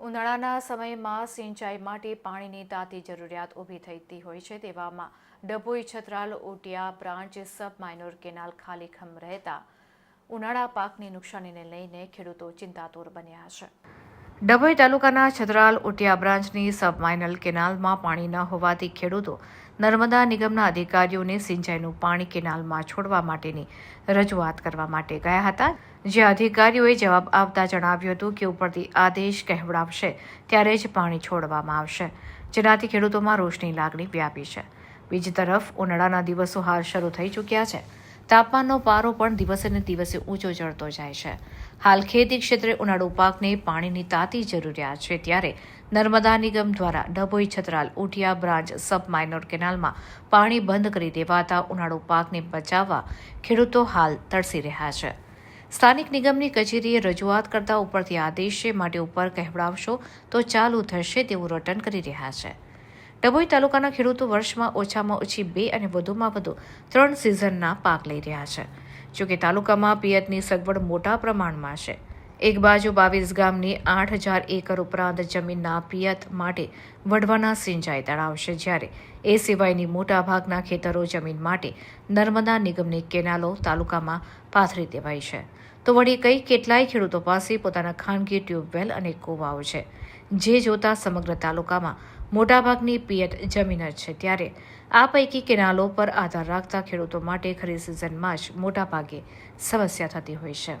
ઉનાળાના સમયમાં સિંચાઈ માટે પાણીની તાતી જરૂરિયાત ઊભી થતી હોય છે. તેવામાં Dabhoi, Chhatral, Otiya, branch, sub minor canal ખાલીખમ રહેતા ઉનાળા પાકની નુકસાનીને લઈને ખેડૂતો ચિંતાતુર બન્યા છે. ડભોઈ તાલુકાના છત્રાલ ઉટિયા બ્રાન્ચની સબ માઇનલ કેનાલમાં પાણી ન હોવાથી ખેડૂતો નર્મદા નિગમના અધિકારીઓને સિંચાઈનું પાણી કેનાલમાં છોડવા માટેની રજૂઆત કરવા માટે ગયા હતા. જે અધિકારીઓએ જવાબ આપતા જણાવ્યું હતું કે ઉપરથી આદેશ કહેવડાવશે, ત્યારે જ પાણી છોડવામાં આવશે, જેનાથી ખેડૂતોમાં રોષની લાગણી વ્યાપી છે. બીજી તરફ, ઉનાળાના દિવસો હાલ શરૂ થઈ ચૂક્યા છે. તાપમાનનો પારો પણ દિવસે ને દિવસે ઊંચો ચડતો જાય છે. હાલ ખેતી ક્ષેત્રે ઉનાળુ પાકને પાણીની તાતી જરૂરિયાત છે, ત્યારે નર્મદા નિગમ દ્વારા Dabhoi Chhatral, Uthiya branch, sub minor કેનાલમાં પાણી બંધ કરી દેવાતા ઉનાળુ પાકને બચાવવા ખેડૂતો હાલ તરસી રહ્યા છે. સ્થાનિક નિગમની કચેરીએ રજૂઆત કરતા ઉપરથી આદેશ માટે ઉપર કહેવડાવશો તો ચાલુ થશે તેવું રટન કરી રહ્યા છે. ડભોઈ તાલુકાના ખેડૂતો વર્ષમાં ઓછામાં ઓછી બે અને વધુમાં વધુ ત્રણ સિઝનના પાક લઈ રહ્યા છે. જોકે તાલુકામાં પિયતની સગવડ મોટા પ્રમાણમાં છે. એક બાજુ બાવીસ ગામની આઠ હજાર એકર ઉપરાંત જમીનના પિયત માટે વઢવાના સિંચાઈ તળાવ છે જ્યારે એ સિવાયની મોટાભાગના ખેતરો જમીન માટે નર્મદા નિગમની કેનાલો તાલુકામાં પાથરી દેવાઈ છે. તો વળી કઈ કેટલાય ખેડૂતો પાસે પોતાના ખાનગી ટ્યુબવેલ અને કૂવાઓ છે. જે જોતા સમગ્ર તાલુકામાં મોટાભાગની પિયત જમીન જ છે. ત્યારે આ પૈકી કેનાલો પર આધાર રાખતા ખેડૂતો માટે ખરી સિઝનમાં જ મોટાભાગે સમસ્યા થતી હોય છે.